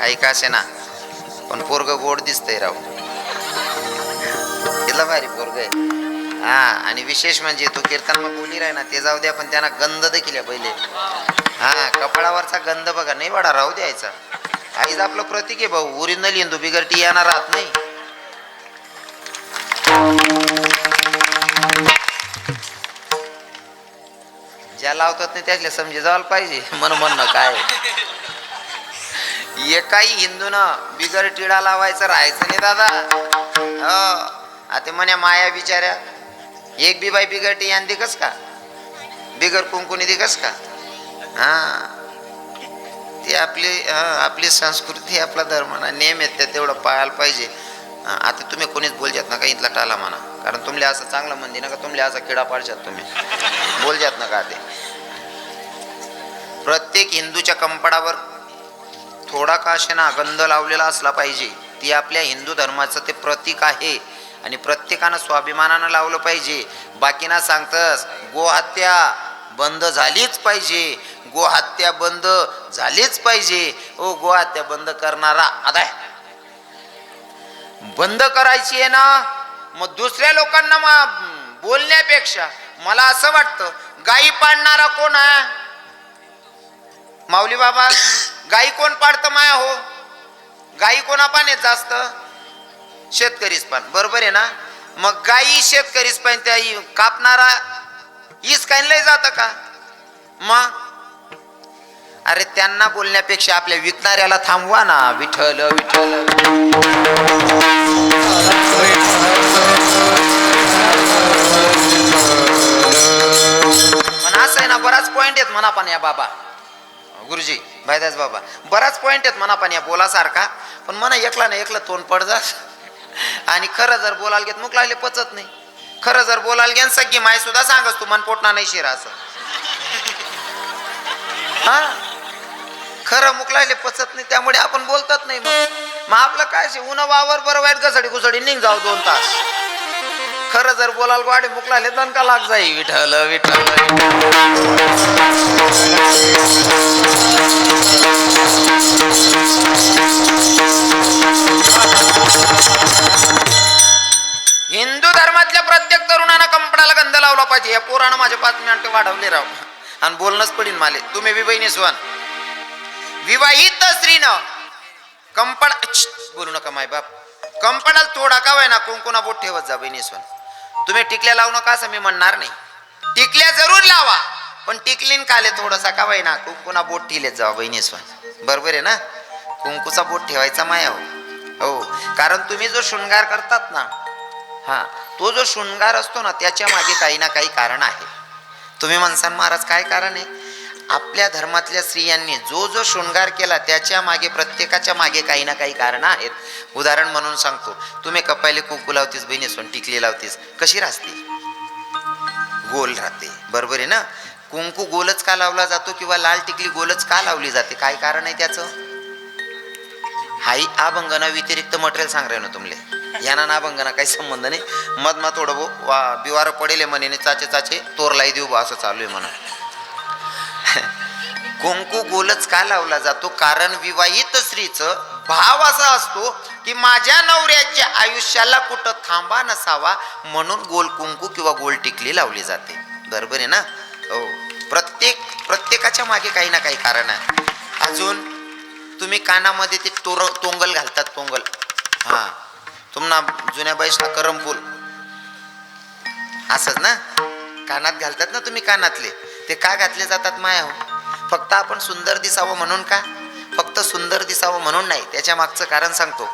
काही का ना. पण पोरग गोड दिसतंय राव. तिला भारी पोरग आहे. हा आणि विशेष म्हणजे तू कीर्तन मग बोली राही ना ते जाऊ द्या पण त्यांना गंध देखील आहे पहिले. हा कपाळावरचा गंध बघा नाही वाडा राहू द्यायचा. आईच आपलं प्रतीक आहे भाऊ ओरिजिनल हिंदू बिगर टी येणार राहत नाही. ज्या लावतात नाही त्यातले समजे जायला पाहिजे. मन म्हणणं काय एकाही हिंदूनं बिगर टिळा लावायचं राहायचं नाही दादा. हो. आता म्हणे माया बिचाऱ्या एक बी बाई बिगर टी आणि दिकस का? बिगर कुंकुनी दिकस का? हा. ती आपली आपली संस्कृती आपला धर्म ना नेम आहेत तेवढं पाळायला पाहिजे. आता तुम्ही कोणीच बोलजात का इथला टाला म्हणा. कारण तुमले असं चांगलं म्हणते का तुमले असा किडा पाडशात तुम्ही. बोलजात का ते. प्रत्येक हिंदूच्या कंपडावर थोडा का ना गंध लावलेला असला पाहिजे ती आपल्या हिंदू धर्माचं ते प्रतीक आहे. आणि प्रत्येकानं स्वाभिमानानं लावलं पाहिजे. बाकीना सांगतस गोहत्या बंद झालीच पाहिजे. गोहत्या बंद झालीच पाहिजे. ओ गोहत्या बंद करणारा आता बंद करायची आहे ना मग दुसऱ्या लोकांना मग बोलण्यापेक्षा मला असं वाटतं गायी पाडणारा कोण आहे? माऊली बाबा गाई कोण पाडतं माया हो? गाई कोणा पाण्यात जास्त? शेतकरीच पान बरोबर आहे ना? मग गाई शेतकरीच पान त्या कापणारा हीच काही लय जात का? मग? अरे त्यांना बोलण्यापेक्षा आपल्या विकणाऱ्याला थांबवा ना. विठ्ठल विठ्ठल. पण असं आहे ना बराच पॉइंट आहेत म्हणा पण या बाबा. गुरुजी. भाईदास बाबा? बराच पॉइंट आहेत म्हणा पण या बोलासारखा. पण म्हणा एकला ना एकलं तोंड पड जा. आणि खरं जर बोलायला घेत मुक लागले पचत नाही. खरं जर बोलायला घ्या सगळी माय सुद्धा सांगस तू मन पोटणार नाही शिरा असं. हा? खरं मुक लागले पचत नाही त्यामुळे आपण बोलतात नाही मग. मग आपलं काय उन्हा वावर बरं वाईट घसडी घुसडी निघ जाऊ दोन तास. खरं जर बोलाल गाडी मुकला लागले दणका लाग जाई. विठल विठल हिंदू धर्मातल्या प्रत्येक तरुणानं कंपडाला गंध लावला पाहिजे. या पोरानं माझे पाच मिनिट वाढवले राव. आणि बोलणंच पडीन माले. तुम्ही बी बहिणी विवाहित स्त्रीनं कंपड बोलू नका माय बाप कंपडाला तोडा का ना कुंकुना बोट ठेवत जा बहिणी स्वान तुम्ही टिकल्या लावू नका असं मी म्हणणार नाही. टिकल्या जरूर लावा पण टिकलीन काले थोडासा का ना कुंकुना बोट ठेवलेत जावा बहिणी स्वान बरोबर आहे ना? कुंकूचा बोट ठेवायचा माया हो. हो कारण तुम्ही जो शृंगार करतात ना हा तो जो शृंगार असतो ना त्याच्यामागे काही ना काही कारण आहे. तुम्ही म्हणसान महाराज काय कारण आहे? आपल्या धर्मातल्या स्त्रियांनी जो जो शृंगार केला त्याच्यामागे प्रत्येकाच्या मागे काही ना काही कारण आहेत. उदाहरण म्हणून सांगतो. तुम्ही कपायले कुकू लावतीस बहिणी सोन टिकली लावतीस. कशी राहते गोल राहते. बरोबर आहे ना? कुंकू गोलच का लावला जातो किंवा लाल टिकली गोलच का लावली जाते? काय कारण आहे त्याचं? हाई आभंगना व्यतिरिक्त मटेरियल सांग हो ना तुमले. याना ना अभंगना काही संबंध नाही. मधमा थोडं वा बिवार पडेल म्हणे चाचे चाचे तोर लाई देऊ बा असं चालू आहे म्हणा कुंकू गोलच का लावला जातो? कारण विवाहित स्त्रीचं भाव असा असतो की माझ्या नवऱ्याच्या आयुष्याला कुठं थांबा नसावा म्हणून गोल कुंकू किंवा गोल टिकली लावली जाते. बरोबर आहे ना? हो. प्रत्येक प्रत्येकाच्या मागे काही ना काही कारण आहे. अजून तुम्ही कानामध्ये ते तोर तोंगल घालतात तोंगल हा. तुम्हाला जुन्या बाईसना करमफूल असंच ना? कानात घालतात ना तुम्ही कानातले. ते का घातले जातात माया हो? फक्त आपण सुंदर दिसावं म्हणून का? फक्त सुंदर दिसावं म्हणून नाही त्याच्या मागचं कारण सांगतो.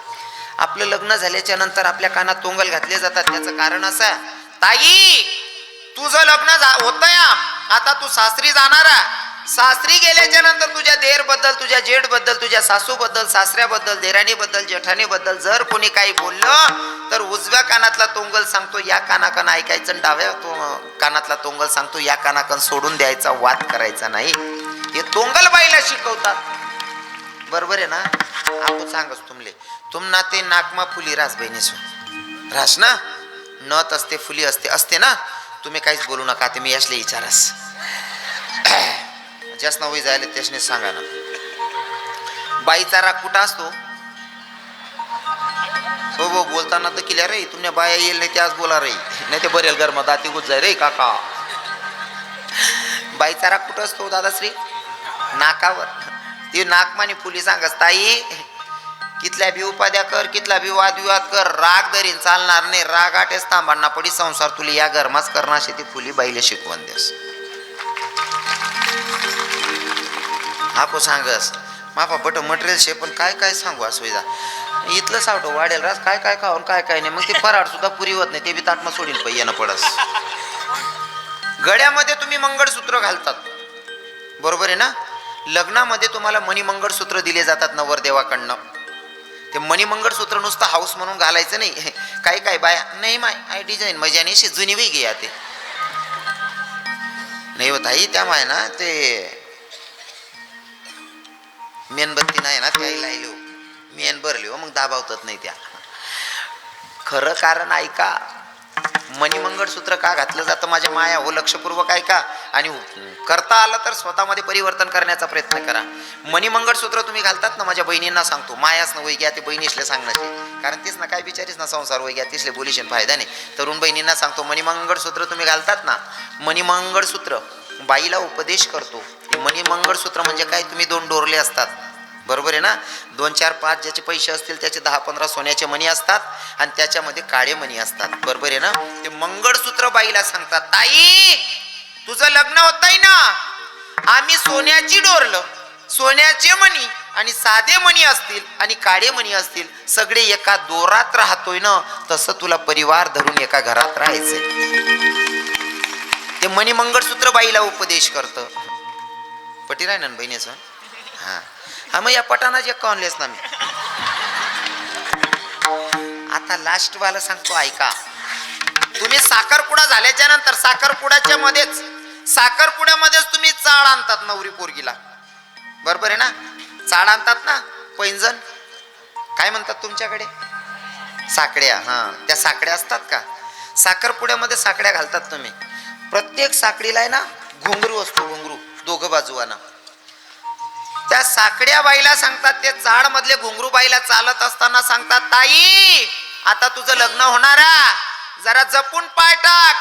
आपलं लग्न झाल्याच्यानंतर आपल्या कानात तोंगल घातले जातात त्याचं कारण असं ताई तुझं लग्न झा या आता तू सासरी जाणार सासरी गेल्याच्यानंतर तुझ्या देरबद्दल तुझ्या जेठबद्दल तुझ्या सासू बद्दल सासऱ्याबद्दल देराणी बद्दल जेठाणी बद्दल जर कोणी काही बोललं तर उजव्या कानातला तोंगल सांगतो या कानाकन ऐकायचं डाव्या तो कानातला तोंगल सांगतो या कानाकन सोडून द्यायचा वाद करायचा नाही. हे तोंगलबाईला शिकवतात. बरोबर आहे ना? आपण सांगच तुमले. तुमना ते नाकमा फुली रास बहिणीस. रास ना? नथ असते फुली असते असते ना? तुम्ही काहीच बोलू नका ते मी असले विचारास ज्यास नवी जायला त्यासने सांगा ना. बाईचा राग कुठं असतो? हो हो बोलताना तर किल्या रे तुम्ही बाया येईल नाही ते आज बोला रे. नाही ते बरेल गरमा दाती गुज जाय रे काका. बाईचा राग कुठं असतो दादाश्री? नाकावर. ती नाकमानी फुली सांगस ताई कितल्या बी उपाद्या कर कितला बी वादविवाद कर राग दरीन चालणार नाही राग आटेच तांबांना पडी संसार तुली या गरमाच करणार ती फुली बाईले शिकवण देस. आपो सांगस मापा बट मटेरियल शे पण काय काय सांगू असुविधा इथलं सावटं वाढेल रास काय काय खाऊन काय काय नाही मग ते फराड सुद्धा पुरी होत नाही ते बी ताटमा सोडील पै येणं पडस. गळ्यामध्ये तुम्ही मंगळसूत्र घालतात. बरोबर आहे ना? लग्नामध्ये तुम्हाला मणिमंगळसूत्र दिले जातात नवरदेवाकडनं. ते मणिमंगळसूत्र नुसतं हाऊस म्हणून घालायचं नाही. काही काय बाया नाही माय आय डिझाईन मजा आणि अशी जुनी वेगळी या ते. नाही होत आई त्यामुळे ना ते मेणबत्ती नाही ना त्याही लायलो हो. मेन भरली हो मग दाबावतात नाही त्या. खरं कारण ऐका मणिमंगळसूत्र का घातलं जातं माझ्या माया? हो लक्षपूर्वक आहे का आणि करता आलं तर स्वतःमध्ये परिवर्तन करण्याचा प्रयत्न करा. मणिमंगळसूत्र तुम्ही घालतात ना माझ्या बहिणींना सांगतो. मायाच ना वै घ्या ते बहिणीसले सांगण्याचे. कारण तेच ना काय बिचारीस ना संसार वै घ्या तिसले बोलीशन फायदा नाही तरुण बहिणींना सांगतो मणिमंगळसूत्र तुम्ही घालतात ना? मणिमंगळसूत्र बाईला उपदेश करतो. मणिमंगळ मणिमंगळसूत्र म्हणजे काय? तुम्ही दोन डोरले असतात. बरोबर आहे ना? दोन चार पाच ज्याचे पैसे असतील त्याचे दहा पंधरा सोन्याचे मणी असतात आणि त्याच्यामध्ये काळे मणी असतात. बरोबर आहे ना? ते मंगळसूत्र बाईला सांगतात ताई तुझं लग्न होतंय ना? आम्ही सोन्याची डोरलं. सोन्याचे मणी आणि साधे मणी असतील आणि काळे मणी असतील. सगळे एका दोरात राहतोय ना? तसं तुला परिवार धरून एका घरात राहायचंय. ते मणी मंगळसूत्र बाईला उपदेश करतं. पटी राय ना बहिणीचं? हा. हा मग या पटानाच एक कॉनलेस ना मी. आता लास्ट वाला सांगतो ऐका. तुम्ही साखरपुडा झाल्याच्यानंतर साखरपुड्याच्या मध्येच साखरपुड्यामध्येच तुम्ही चाळ आणतात नवरी पोरगीला. बरोबर आहे ना? चाळ आणतात ना पैंजण? काय म्हणतात तुमच्याकडे? साकड्या हा. त्या साकड्या असतात का? साखरपुड्यामध्ये साकड्या घालतात तुम्ही. प्रत्येक साकडीला आहे ना घुंगरू असतो घुंगरू. दोघं बाजूवाना. त्या साकड्या बाईला सांगतात ते चाड मधले घुंगरू बाईला चालत असताना सांगतात ताई आता तुझं लग्न होणार जरा जपून पाय टाक.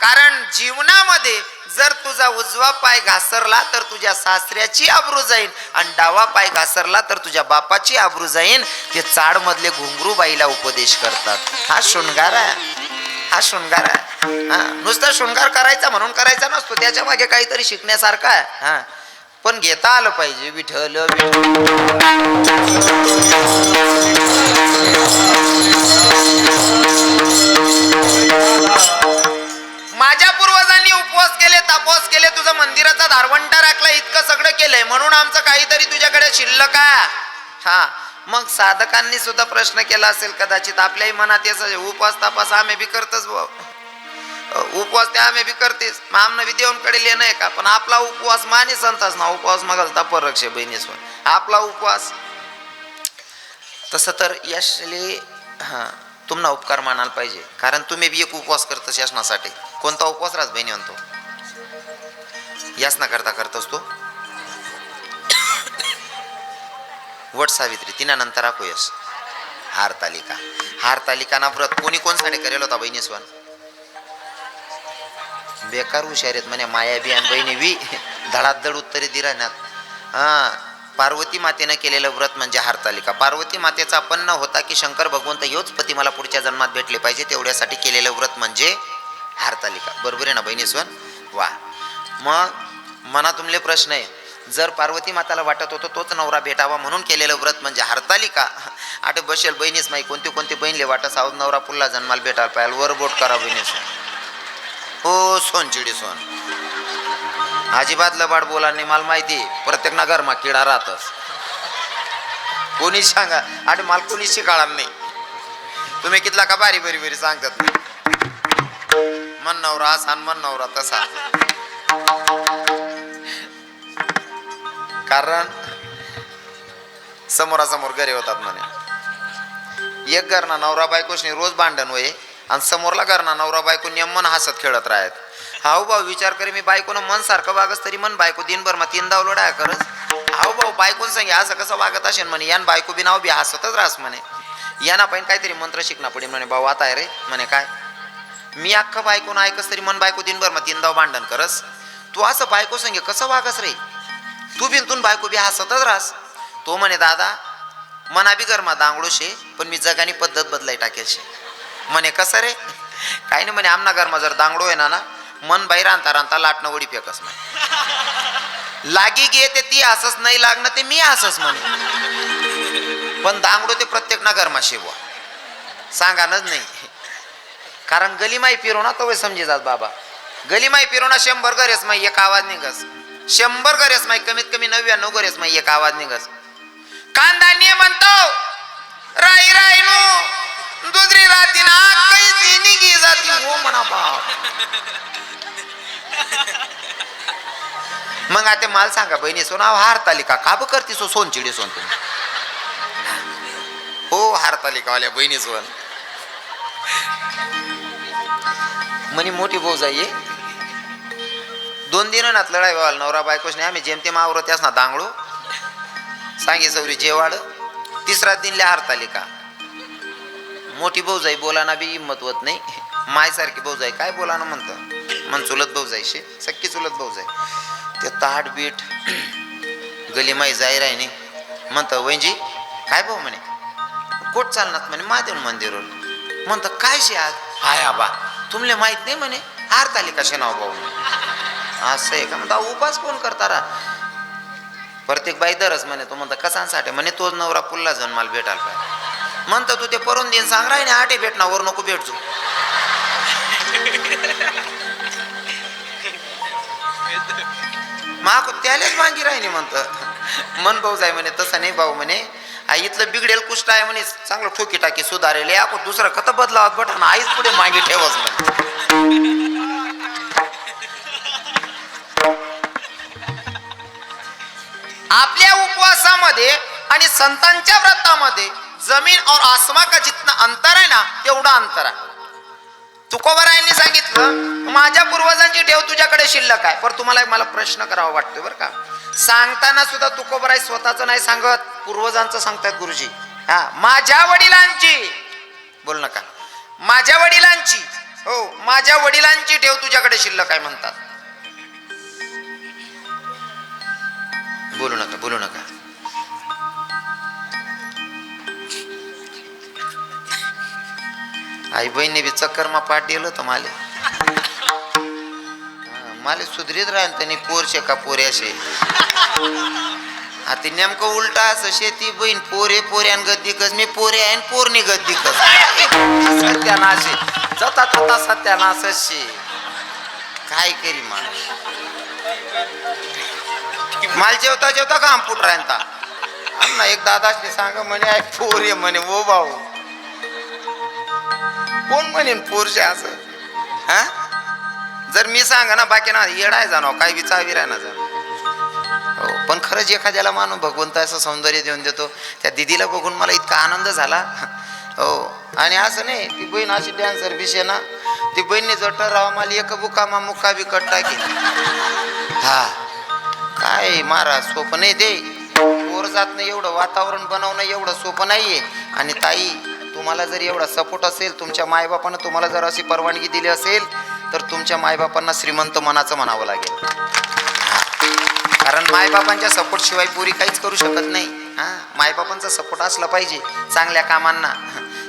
कारण जीवनामध्ये जर तुझा उजवा पाय घासरला तर तुझ्या सासऱ्याची आबरू जाईल आणि डावा पाय घासरला तर तुझ्या बापाची आबरू जाईल ते चाड मधले घुंगरू बाईला उपदेश करतात. हा शृंगार आहे. हा शृंगार आहे. हा नुसता शृंगार करायचा म्हणून करायचा नसतो. त्याच्यामागे काहीतरी शिकण्यासारखा आहे. हा. पण घेता आलं पाहिजे विठल माझ्या पूर्वजांनी उपवास केले तापवास केले तुझं मंदिराचा धारवंटा राखला इतकं सगळं केलंय म्हणून आमचं काहीतरी तुझ्याकडे शिल्लक का हा मग साधकांनी सुद्धा प्रश्न केला असेल कदाचित आपल्याही मनात येस उपवास तापास आम्ही बी करतच बुवा. उपवास त्या आम्ही बी करतेस मग आमनं बी देवणकडे लिहिणं आहे का? पण आपला उपवास माने संतास ना. उपवास मग परक्षे बहिणीसवर आपला उपवास. तसं तर यशले हां तुम्हाला उपकार मानायला पाहिजे. कारण तुम्ही बी एक उपवास करतस यशनासाठी कोणता उपवास? राहत बहिणी म्हणतो. यासना करता करतोस तू. वट सावित्री तिना नंतर आखो यश हार तालिका. हार तालिकाना व्रत कोणी कोणसाठी करेल होता बहिणी स्वन बेकार हुशार आहेत म्हणे माया बी आणि बहिणी बी. धडाधड उत्तरे दिराण्यात हां पार्वती मातेनं केलेलं व्रत म्हणजे हारतालिका. पार्वती मातेचा पन्न होता की शंकर भगवंत योच पती मला पुढच्या जन्मात भेटले पाहिजे तेवढ्यासाठी केलेलं व्रत म्हणजे हारतालिका. बरोबर आहे ना बहिणीस्वन? वा. मग मना तुमले प्रश्न आहे. जर पार्वती माताला वाटत होतं तोच नवरा भेटावा म्हणून केलेलं व्रत म्हणजे हरतालिका. आठ बसेल बहिणीस माही कोणती कोणती बहिणले वाटत साऊद नवरा पुल्ला जन्माला भेटायला पाहिजे. वर बोट करा बहिणीस हो सोन चिडी सोन. अजिबात लबाड बोला नाही मला माहिती प्रत्येक नगरमा किडा राहतच. कोणी सांगा आणि मला कोणी शिकाळा नाही. तुम्ही कितला का बारी बरी बरी सांगतात? मन नवरा असा आणि मन नवरा तसा. कारण समोरासमोर घरी होतात म्हणे. एक घरना नवरा बायकोशनी रोज भांडण होय. आणि समोरला करणार नवरा बायको नेमन हसत खेळत राहत. हाव भाऊ विचार करी मी बायकोनं मन सारखं वागस तरी मन बायको दिनभर मग तीन दावलो डाय करस हाव भाऊ बायकोन सांगे असं कसं वागत असेल म्हणे. यान बायको बी नाव बी हसतच राहस म्हणे. याना पण काहीतरी मंत्र शिकणं पडेल म्हणे भाऊ आता आहे रे. म्हणे काय? मी अख्खं बायकोन ऐकस तरी मन बायको दिनभर मग तीनदाव भांडण करस. तू असं बायको संगे कसं वागस रे? तू बिनतून बायको बी हसतच राहस. तो म्हणे दादा मना बी गरमा दांगडोशे पण मी जगानी पद्धत बदलाय टाकेल शे. म्हणे कसं रे? काही नाही म्हणे आमना घरमा जर दांगडो आहे ना ना मन बाहेर आणता रांता लाटणं उडी फेकस म्हणे. लागी गे ते ती असंच नाही लागणं ते मी असंच म्हणे. पण दांगडो ते प्रत्येक ना घरमा शेवा सांगानच नाही. कारण गली माई पिरो ना तो समजे समजी जात बाबा. गली माई पिरो ना शंभर गरेस माई एक आवाज निघस. शंभर गरेस माई कमीत कमी नव्याण्णव गरेस माई एक आवाज निघस. कांदा म्हणतो राई राई नू. दुसरी राती ना कैसी निघी जाती. हो म्हणा बाप. मग आता मला सांगा बहिणी सोना हारतालिका का ब करती सो सोनचिडी सोन तुम्ही? हो हारतालिकावाल्या बहिणी सोन. म्हणे मोठी भाऊ जाई दोन दिन ना लढाई व्हाल नवरा बायकोच नाही. आम्ही जेमतेम आवरत ना दांगडू. सांगे सवरी जेवाड. तिसरा दिनले हारतालिका मोठी भाऊजाई बोला बोलाना बी हिंमत होत नाही. मायसारखी भाऊजाई काय बोलाना म्हणतं? मन चुलत भाऊ जायशे सक्की चुलत भाऊजाई. ते ताट बीट गली माई जाई राही नाही म्हणतं वैजी काय भाऊ म्हणे? कोट चालणार म्हणे महादेव मंदिरवर म्हणतं काय शे आज? हाय आबा तुमले माहीत नाही म्हणे हारतालिका शे नाव भाऊ असं आहे का? म्हणता उपास कोण करता रा प्रत्येक बाई दरच म्हणे तो म्हणता कसांसाठी म्हणे तोच नवरा पुल्ला जाऊन मला भेटायला पाहिजे. म्हणतो तू ते परून देईन सांग राही आठे भेटना वर नको भेटजो माको त्यालाच मागी राहिनी म्हणतं. मन भाऊ जाय म्हणे तसा नाही भाऊ म्हणे. आई इथलं बिघडेल कुष्ट आहे म्हणे चांगलं ठोकी टाकी सुधारेल. या दुसरं खत बदलावत बटन आईच पुढे मागे ठेवच म्हणे. आपल्या उपवासामध्ये आणि संतांच्या व्रतामध्ये जमीन और आसमा का जितना अंतर आहे ना तेवढा अंतर आहे तुकोबरायांनी सांगितलं माझ्या पूर्वजांची ठेव तुझ्याकडे शिल्लक आहे. पण तुम्हाला मला प्रश्न करावा वाटतोय बरं का. सांगताना सुद्धा तुकोबराय स्वतःच नाही सांगत पूर्वजांचं सांगतात गुरुजी. हा माझ्या वडिलांची. बोल नका माझ्या वडिलांची. हो माझ्या वडिलांची ठेव तुझ्याकडे शिल्लक आहे म्हणतात. बोलू नका बोलू नका. आई बहिणी बी चक्करमा पाठ दिलं तर माले. माले सुधरीत राहील त्यांनी पोरशे का पोऱ्याशे. आता नेमकं उलटा असं शेती बहीण पोरे पोऱ्यान गद्दिकच मी पोरे आहे आणि पोरणी गद्दी सत्यानाश आहे. जता तता सत्यानाशच शे काय करी माणूस? माल जेवता जेवता काम फुट राहता ना एक दादाशी सांग म्हणे आहे पोर म्हणे ओ भाऊ. कोण म्हणेन पोरशे असं? हा? जर मी सांगा ना बाकी ना येडाय जाणं काही बी चावी राहणार जाणं. हो पण खरंच एखाद्याला मानू भगवंत असं सौंदर्य देऊन देतो त्या दिदीला बघून मला इतका आनंद झाला. हो आणि असं नाही ती बहीण अशी डॅन्सर बिशे ना ती बहिणी जोट राहा मला एक बुकामा मुक्का बी कट टाकी. हा काय महाराज सोपं नाही दे पोर जात नाही एवढं वातावरण बनवणं एवढं सोपं नाहीये. आणि ताई तुम्हाला जर एवढा सपोर्ट असेल तुमच्या मायबापानं तुम्हाला जर अशी परवानगी दिली असेल तर तुमच्या मायबापांना श्रीमंत मनाचं म्हणावं लागेल. कारण मायबापांच्या सपोर्ट शिवाय पुरी काहीच करू शकत नाही. हा? मायबापांचा सपोर्ट असला पाहिजे चांगल्या कामांना.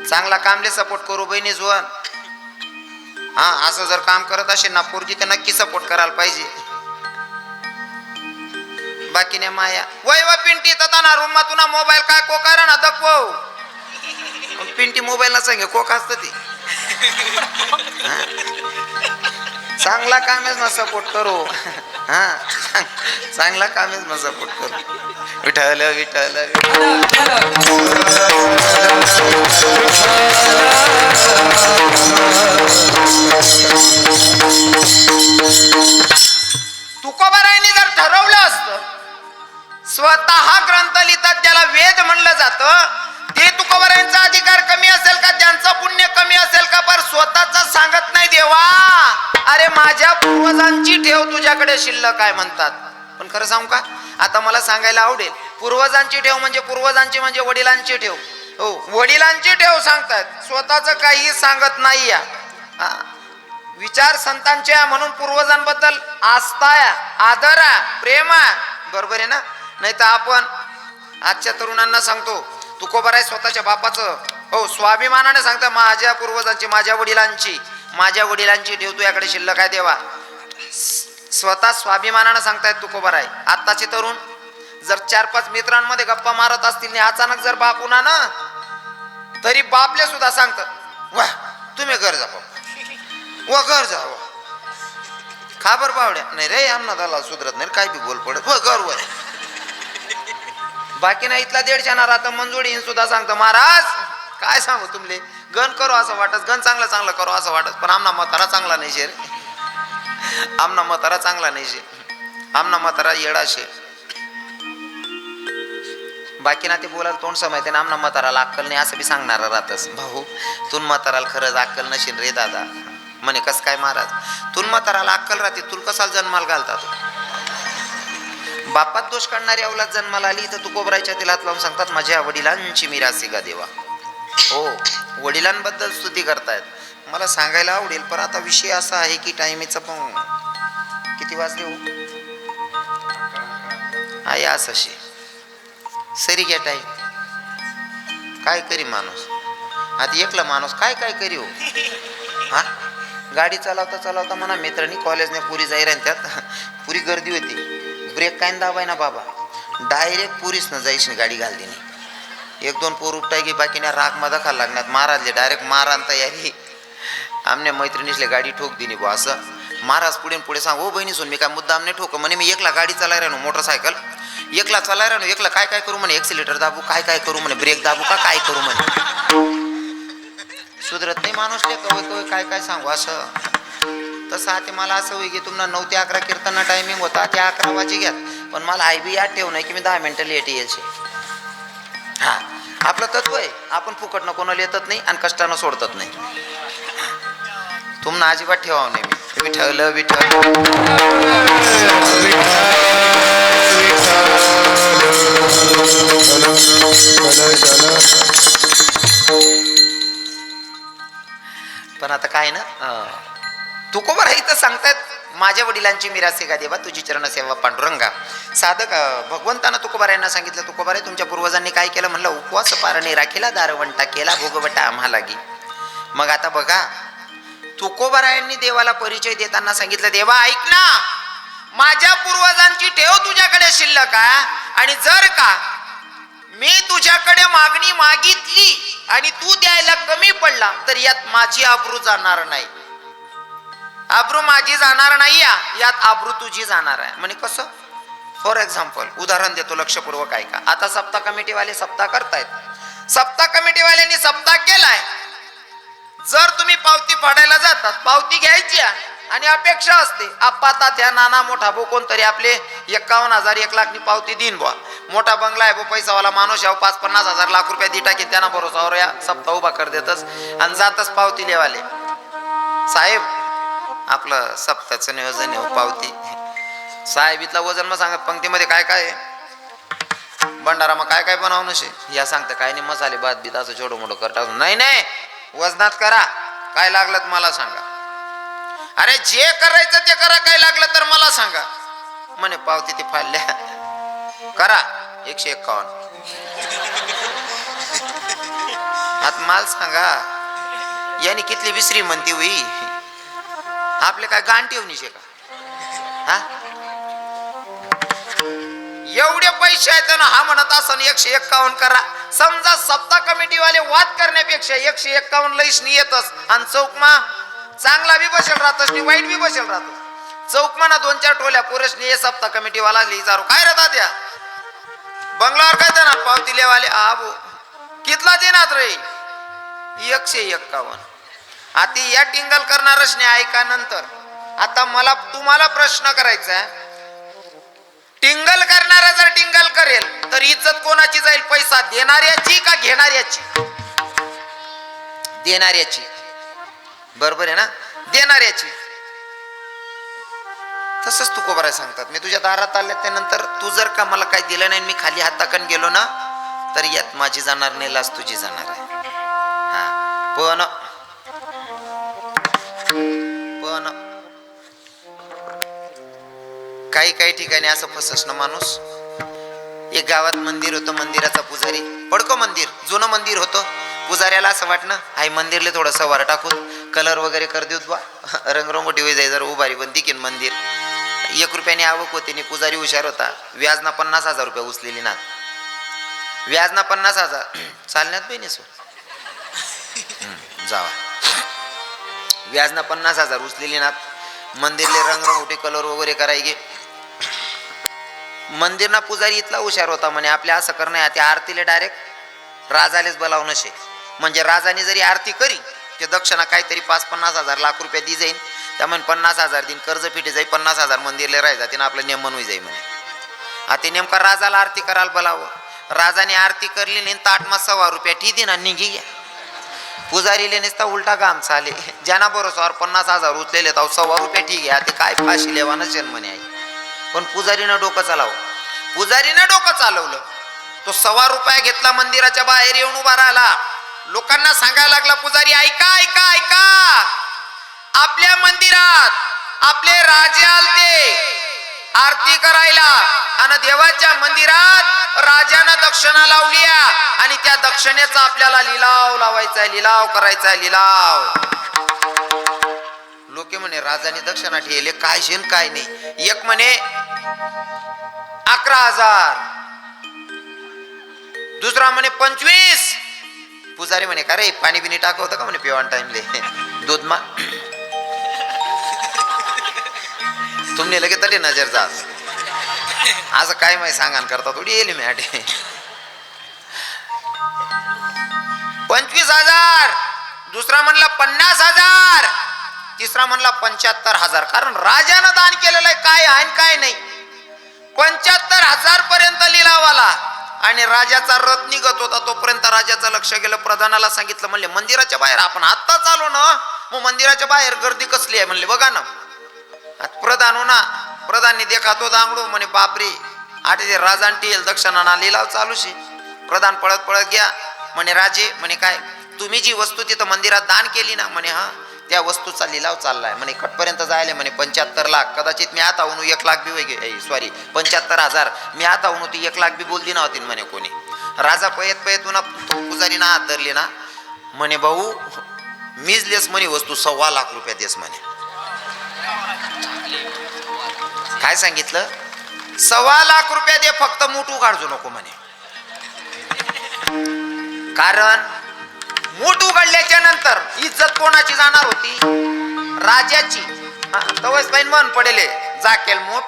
चांगला कामले सपोर्ट करू बहिणी जुवन. हा असं जर काम करत असेल ना पोरगी तर नक्की सपोर्ट करायला पाहिजे. बाकी नाही माया वय व पिंटी तथा ना रूम तुना मोबाईल काय कोकारा ना दखवो पिंटी मोबाईल ना सांगे कोक असतं ते. चांगला कामेच ना सपोर्ट करू. हा? चांगला कामेच ना सपोर्ट करू. विठल विठल तुकोबारायने जर ठरवलं असतं स्वतः ग्रंथ लिहितात ज्याला वेद म्हणलं जातं म्हणजे ते अधिकार कमी असेल का? त्यांचं पुण्य कमी असेल का? पर स्वतःच सांगत नाही देवा. अरे माझ्या पूर्वजांची ठेव तुझ्याकडे शिल्लक काय म्हणतात. पण खरं सांगू का? आता मला सांगायला आवडेल. पूर्वजांची ठेव म्हणजे पूर्वजांची म्हणजे वडिलांची ठेव. हो वडिलांची ठेव सांगतात. स्वतःच काही सांगत नाही या विचार संतांचे म्हणून पूर्वजांबद्दल आस्थाया आदरा आदर बरोबर आहे ना? नाही तर आपण आजच्या तरुणांना सांगतो तुकोबर आहे स्वतःच्या बापाचं? हो स्वाभिमानाने सांगता माझ्या पूर्वजांची माझ्या वडिलांची. माझ्या वडिलांची ठेव तू याकडे शिल्लक आहे देवा. स्वतः स्वाभिमानानं सांगतायत तुकोबर आहे. आत्ताचे तरुण जर चार पाच मित्रांमध्ये गप्पा मारत असतील अचानक जर बाप उन्हा ना तरी बापले सुद्धा सांगत वा तुम्ही घर जा बाबा. व घर जा खाबर बावड्या? नाही रे अन्न दाला सुधरत नाही काय बी बोल पडत. व घर वर बाकी ना इथला दीड जाणार आता मंजुळी सुद्धा सांगतो महाराज काय सांगू तुमले? गण करो असं वाटत गण चांगलं चांगलं करू असं वाटत पण आमना म्हातारा चांगला नाही शेर आमना म्हातारा चांगला नाही शेर आमना म्हातारा येडा शे. बाकी ना ते बोलायला तोंड समय ना आमना म्हाताराला अक्कल नाही असं बी सांगणार राहतस भाऊ तुन म्हाताराला खरंच अक्कल नशील रे दादा. म्हणे कस काय महाराज? तुन म्हाताराला अक्कल राहते तुला कसाला जन्माला घालतात बापात दोष काढणारी अवलाद जन्माला आली तर तू कोबरायच्या लावून सांगतात माझ्या वडिलांची मी रासिका देवा? हो वडिलांबद्दल स्तुती करतायत. मला सांगायला आवडेल पण आता विषय असा आहे की टायमीचा पण. किती वाजले हो? आहे असं सरी घ्या टाईम काय करी माणूस? आता एकला माणूस काय काय करी हो? हा? गाडी चालवता चालवता म्हणा मित्रांनी कॉलेजने पुरी जाई राहीन त्यात पुरी गर्दी होती. ब्रेक काय दाबाय ना बाबा? डायरेक्ट पुरीसनं जायची गाडी घालली नाही एक दोन पोर उपटाय की बाकीने रागमध्ये खायला लागण्यात महाराजले डायरेक्ट मारान तयारी. आमने मैत्रिणीसले गाडी ठोक दिली बुवा असं. महाराज पुढे पुढे सांग ओ बहिणी सोन मी काय मुद्दाम नाही ठोक म्हणे मी एकला गाडी चालाय राहिनो मोटरसायकल. एकला चालाय राहणो एकला काय काय करू म्हणे? एक्सिलेटर दाबू काय काय करू म्हणे? ब्रेक दाबू का काय करू म्हणे? सुधरत नाही माणूस ले कवय कवय काय काय सांगू असं. तसं आता मला असं होई की तुम्हाला नऊ ते अकरा कीर्तना टायमिंग होता ते अकरा वाजे घ्यात. पण मला आय बी याद ठेवू नाही की मी दहा मिनटं लेट येईल हा. आपलं तत्व आहे. आपण फुकटनं कोणाला येतच नाही आणि कष्टानं सोडतच नाही. तुम्हाला अजिबात ठेवावं नाही मी. विठ्ठल विठ्ठल. पण आता काय ना तुकोबर इथं सांगतात माझ्या वडिलांची मिरासे का देवा? तुझी चरण सेवा पांडुरंगा. साधक अं, भगवंतानं तुकोबार यांना सांगितलं तुकोबारे तुमच्या पूर्वजांनी काय केलं? म्हणलं उपवास पारणे राखीला दारवंटा केला भोगवटा आम्हा लागी मग आता बघा तुकोबारायांनी देवाला परिचय देताना सांगितलं देवा ऐक ना माझ्या पूर्वजांची ठेव तुझ्याकडे शिल्लक आहे आणि जर का मी तुझ्याकडे मागणी मागितली आणि तू द्यायला कमी पडला तर यात माझी आबरू जाणार नाही. आब्रू माझी जाणार नाही या यात आब्रू तुझी जाणार आहे. म्हणजे कसं? फॉर एक्झाम्पल उदाहरण देतो लक्षपूर्वक ऐका. आता सप्ताह कमिटीवाले सप्ताह करतायत. सप्ताह कमिटीवाल्यांनी सप्ताह केलाय. जर तुम्ही पावती फाडायला जातात पावती घ्यायची आणि अपेक्षा असते आप्पा तात्या नाना मोठा भाऊ कोणतरी आपले एक्कावन्न हजार एक लाखनी पावती देईन बुवा. मोठा बंगला आहे भाऊ पैसावाला माणूस आहे पाच पन्नास हजार लाख रुपये दी टाकी त्यांना भरोसावर या सप्ताह उभा कर देतच आणि जातच पावती लेवाले. साहेब आपलं सप्ताचं नियोजन येऊ हो, पावती. साहेब इथला वजन मग सांगत पंक्तीमध्ये काय काय आहे? भंडारा मग काय काय बनवून शे? या सांगतं काय नाही मसाले भात बीत असं छोटं मोठं करता नाही नाही वजनात करा. काय लागलं मला सांगा. अरे जे करायचं ते करा काय लागलं तर मला सांगा. म्हणे पावती ते फाडल्या. करा एकशे एक्कावन्न आता माल सांगा. याने कितली विसरी म्हणती होई? आपले काय गाण ठेवणीचे का? हा? एवढे पैसे आहेत ना हा म्हणत असं एकशे एक्कावन्न करा. समजा सप्ताह कमिटीवाले वाद करण्यापेक्षा एकशे एक्कावन्न लईश येतच आणि चौकमा चांगला बी बसेल राहतस आणि वाईट बी बसेल राहतस. चौकमाना दोन चार टोल्या पुरेशनी हे सप्ताह कमिटीवाला विचारू काय राहता त्या बंगलावर काय देणार पावती लेवाले? हा भो कितला देणार रे? एकशे एक्कावन्न. आता या टिंगल करणारच नाही ऐका नंतर. आता मला तुम्हाला प्रश्न करायचा आहे. टिंगल करणारा जर टिंगल करेल तर इज्जत कोणाची जाईल? पैसा देणाऱ्याची का घेणाऱ्याची? देणाऱ्याची. बरोबर आहे ना? देणाऱ्याची. तसंच तू कोबराय सांगतात. मी तुझ्या दारात आल्या त्यानंतर तू जर का मला काही दिलं नाही मी खाली हाताकन गेलो ना तर यात माझी जाणार नाही लाच तुझी जाणार आहे. हा. पण काही काही ठिकाणी असं फससणं माणूस. एक गावात मंदिर होतं मंदिराचा पुजारी. पडको मंदिर जुनं मंदिर होतं. पुजाऱ्याला असं वाटणं हाय मंदिरले थोडं सवार टाकून कलर वगैरे कर देऊ बा रंगरंगोटी होई जाई जर उभारी पण दिकीन मंदिर. एक रुपयाने आवक होती नि पुजारी हुशार होता. व्याजना पन्नास हजार रुपये उचलेली ना. व्याजना पन्नास हजार. चालण्यात बहिणी सो जावा. व्याजना पन्नास हजार उचलेली ना. मंदिरले रंगरंगोटी कलर वगैरे करायचे मंदिरना पुजारी इथला हुशार होता म्हणे आपल्या असं करणं त्या आरतीला डायरेक्ट राजालेच बोलावणं शे. म्हणजे राजाने जरी आरती करी ते दक्षिणा काहीतरी पाच पन्नास हजार लाख रुपये दी जाईन. त्यामुळे पन्नास हजार दिन कर्ज फिटे जाईल पन्नास हजार मंदिरला राहायचा तिनं आपलं नेमन होई जाई म्हणे. आता नेमका राजाला आरती करायला बोलावं. राजाने आरती करली नाही ताट मग सव्वा रुपया ठी दे ना निघी घ्या पुजारीले नुसता उलटा काम चाले. ज्यांना बरोबर पन्नास हजार उचलेले तर सव्वा रुपये ठीक आहे ते काय फाशी लेवानच जन्मने आई पण पुजारीनं डोकं चालावं. पुजारीनं डोकं चालवलं. तो सव्वा रुपया घेतला मंदिराच्या बाहेर येऊन उभा राहिला. लोकांना सांगायला लागला पुजारी ऐका ऐका ऐका. आपल्या मंदिरात आपले राजे आलते. आरती करायला. आणि देवाच्या मंदिरात राजानं दक्षिणा लावली आणि त्या दक्षिणेचा आपल्याला लिलाव लावायचा लिलाव करायचा लिलाव. लोके म्हणे राजाने दक्षिणा ठेवले काय शेन काय नाही. एक म्हणे अकरा हजार. दुसरा म्हणे पंचवीस. पुजारी म्हणे का रे पाणी बिनी टाकवतं का? म्हणे पिवान टाइमले दूध मा तुमने लगे तरी नजर जास असं काय माहिती सांगान करता थोडी येईल मॅट पंचवीस हजार. दुसरा म्हणला पन्नास हजार. तिसरा म्हणला पंच्याहत्तर हजार. कारण राजानं दान केलेलं आहे काय आहे आणि काय नाही. पंच्याहत्तर हजार पर्यंत लिलाव आला आणि राजाचा रथ निघत होता तोपर्यंत राजाचं लक्ष गेलं. प्रधानाला सांगितलं म्हणले मंदिराच्या बाहेर आपण आत्ता चालू ना. मग मंदिराच्या बाहेर गर्दी कसली आहे? म्हणले बघा ना. प्रधान हो ना प्रधाननी देखा तो दांगडो म्हणे बापरे आठ ते राजान टेल दक्षिणा लिलाव चालू शे प्रधान पळत पळत घ्या म्हणे राजे म्हणे काय तुम्ही जी वस्तू तिथं मंदिरात दान केली ना म्हणे हा त्या वस्तूचा लिलाव चाललाय. म्हणे कटपर्यंत जायला म्हणे पंच्याहत्तर लाख. कदाचित मी आता होऊन एक लाख बी सॉरी पंच्याहत्तर हजार. मी आता होऊन ती एक लाख बी बोलली नव्हती म्हणे कोणी. राजा पयत पयत पुन्हा पुजारी ना हात धरली ना म्हणे भाऊ मीच लेस म्हणे वस्तू सव्वा लाख रुपया देस म्हणे. काय सांगितलं? सव्वा लाख रुपया दे फक्त मोठू काढजो नको म्हणे. कारण मूठ उघडल्याच्या नंतर इज्जत कोणाची जाणार होती? राजाची. तवस पाहिन मन पडेले. जाकेल मूठ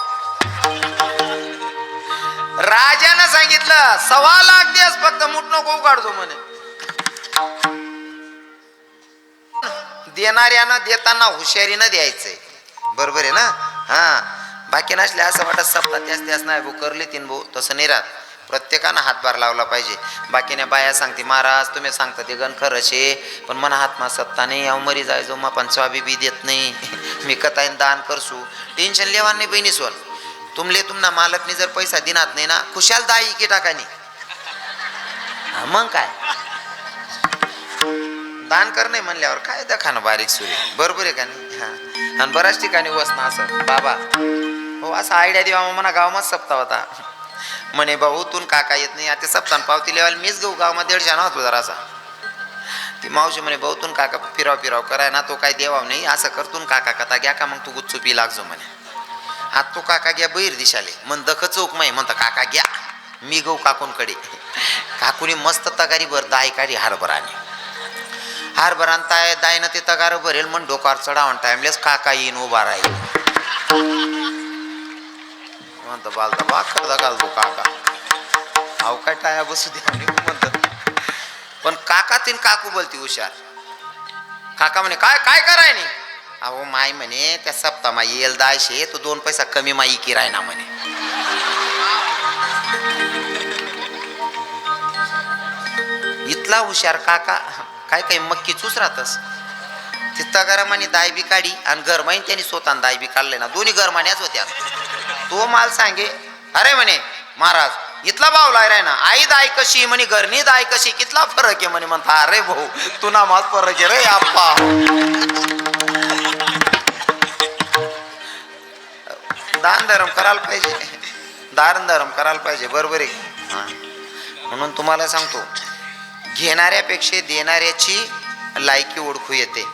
राजानं सांगितलं सव्वा लाख दिवस फक्त मूठ नको उघडतो म्हणे. देणाऱ्यानं देताना हुशारीनं द्यायचंय. बरोबर आहे ना? हा. बाकी नसले असं वाटत सप्ताह त्याच त्याच नाही भाऊ करले तीन भाऊ तसं नाही राहत. प्रत्येकानं हातभार लावला पाहिजे. बाकीने बाया सांगते महाराज तुम्ही सांगता ते गण खरंच आहे पण मना हातमा सत्ता नाही अहो मरी जायचो मा पण स्वाबी बी देत नाही. मी कथाईन दान करसू. टेन्शन लेवा नाही बहिणी सोन तुमले तुमना मालकने जर पैसा दिनात नाही ना खुशाल दाई की टाकानी? मग काय? दान कर नाही म्हणल्यावर काय दखा ना बारीक सुरे? बरोबर आहे का नाही? आणि बऱ्याच ठिकाणी वसना असं बाबा हो असा आयडिया देवा म्हणा गावात सप्ता होता. म्हणे भाऊ तून काका येत नाही. आता सप्तान पावती लेवाल मीच घेऊ. गावामध्ये दीडशे होतो जरासा ती मावशी म्हणे भाऊ तून काका फिराव फिराव कराय ना. तो काय देवाव नाही. असं करतून काका कथा घ्या का? मग तू गुच्चुपी लागजो म्हणे. आत तो काका घ्या बैर दिशाले. मन दख चौक माही म्हणता काका घ्या. मी गऊ काकूनकडे. काकूनी मस्त तगारी भर दाय काढी हरभराने हरभरान ताय दायनं ते तगार भरेल म्हण डोकार चढावण टाइमलेस काका येईन उभा राहील. म्हणतो बालता बा खरदा घालतो काका. अहो काय टाया बसू द्या म्हणतो. पण काका तीन काकू बोलती हुशार. काका म्हणे काय काय कराय नाही अहो माय म्हणे त्या सप्ता माई येल दायशे तो दोन पैसा कमी माई की राय ना म्हणे. इथला हुशार काका काय काय मक्की चूच राहतस? तिथं दाय बी काढी आणि गरमाईन त्यांनी स्वतः दाय बी काढले ना. दोन्ही गरमान्याच होत्या. तो माल सांगे. अरे म्हणे महाराज इथला भाव राय ना. आई दाय कशी म्हणे घरनी दाय कशी कितला फरक आहे म्हणे म्हणता. अरे भाऊ तुना माल फरक आहे रे आप्पा. दान धर्म करायला पाहिजे. दान धर्म करायला पाहिजे बरोबर आहे. म्हणून तुम्हाला सांगतो घेणाऱ्यापेक्षा देणाऱ्याची लायकी ओळखू येते.